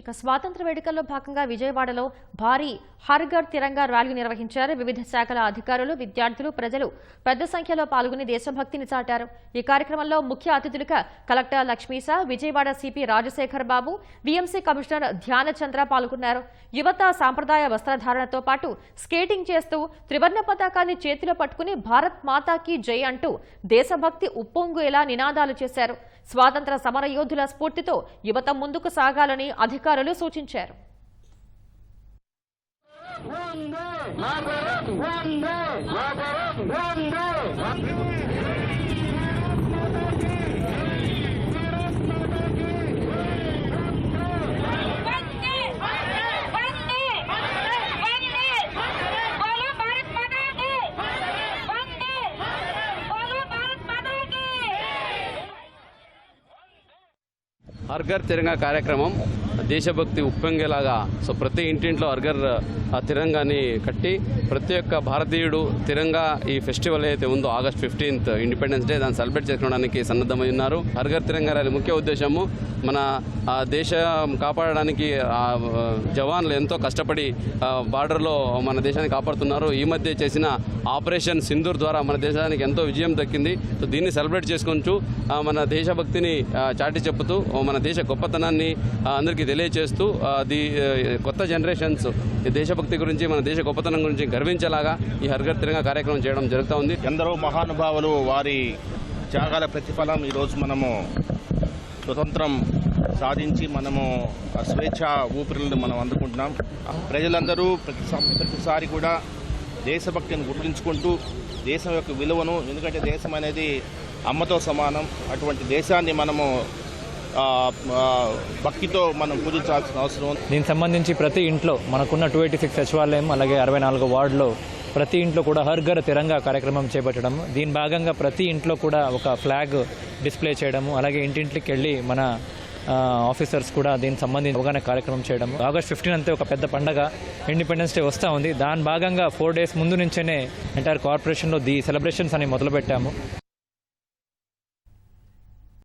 ఇక స్వాతంత్ర వేడుకల్లో భాగంగా విజయవాడలో భారీ హర్ఘర్ తిరంగా ర్యాలీ నిర్వహించారు వివిధ శాఖల అధికారులు విద్యార్థులు ప్రజలు. పెద్ద సంఖ్యలో పాల్గొని దేశభక్తిని చాటారు. ఈ కార్యక్రమంలో ముఖ్య అతిథులుగా collector Lakshmisha Vijayawada CP Rajasekhar Babu BMC commissioner Dhyanachandra పాల్గొన్నారు. యువత సాంప్రదాయ వస్త్రధారణతో పాటు స్కేటింగ్ చేస్తూ త్రివర్ణ పతాకాన్ని చేతిలో పట్టుకుని భారత్ మాతాకి జై అంటూ దేశభక్తి ఉప్పొంగేలా నినాదాలు చేశారు. స్వాతంత్ర సమరయోధుల స్ఫూర్తితో యువత ముందుకు సాగాలని అధికారులు సూచించారు. वंदे అర్గర్ తిరంగా కార్యక్రమం దేశభక్తి ఉప్పొంగేలాగా సో ప్రతి ఇంటింట్లో అర్గర్ ఆ తిరంగాని కట్టి ప్రతి ఒక్క భారతీయుడు తిరంగా ఈ ఫెస్టివల్ అయితే ఉందో ఆగస్ట్ ఫిఫ్టీన్త్ ఇండిపెండెన్స్ డే దాన్ని సెలబ్రేట్ చేసుకోవడానికి సన్నద్ధమై ఉన్నారు. హర్ఘర్ తిరంగా ర్యాలీ ముఖ్య ఉద్దేశము మన ఆ, దేశం కాపాడడానికి జవాన్లు ఎంతో కష్టపడి బార్డర్లో మన దేశాన్ని కాపాడుతున్నారు. ఈ మధ్య చేసిన ఆపరేషన్ సింధూర్ ద్వారా మన దేశానికి ఎంతో విజయం దక్కింది. సో దీన్ని సెలబ్రేట్ చేసుకుంటూ మన దేశభక్తిని చాటి చెప్పుతూ మన దేశ గొప్పతనాన్ని అందరికీ తెలియజేస్తూ ది కొత్త జనరేషన్స్ ఈ దేశభక్తి గురించి మన దేశ గొప్పతనం గురించి గర్వించేలాగా ఈ హర్ఘర్ తిరంగా కార్యక్రమం చేయడం జరుగుతూ ఉంది. ఎందరో మహానుభావులు వారి త్యాగాల ప్రతిఫలం ఈరోజు మనము స్వతంత్రం సాధించి మనము స్వేచ్ఛ ఊపిరిని మనం అందుకుంటున్నాం. ప్రజలందరూ ప్రతి ప్రతిసారి కూడా దేశభక్తిని గుర్తించుకుంటూ దేశం యొక్క విలువను ఎందుకంటే దేశం అనేది అమ్మతో సమానం. అటువంటి దేశాన్ని మనము భక్తితో మనం పూజించాల్సిన అవసరం దీనికి సంబంధించి ప్రతి ఇంట్లో మనకున్న టూ ఎయిటీ సిక్స్ సచివాలయం అలాగే అరవై నాలుగు వార్డులో ప్రతి ఇంట్లో కూడా హర్ ఘర్ తిరంగా కార్యక్రమం చేపట్టడం దీని భాగంగా ప్రతి ఇంట్లో కూడా ఒక ఫ్లాగ్ డిస్ప్లే చేయడము అలాగే ఇంటింటికి వెళ్ళి మన ఆఫీసర్స్ కూడా దీనికి సంబంధించి అవగాహన కార్యక్రమం చేయడం. ఆగస్ట్ ఫిఫ్టీన్ అంతే ఒక పెద్ద పండగ ఇండిపెండెన్స్ డే వస్తూ ఉంది. దాని భాగంగా ఫోర్ డేస్ ముందు నుంచేనే ఎంటైర్ కార్పొరేషన్లో ది సెలబ్రేషన్స్ అని మొదలుపెట్టాము.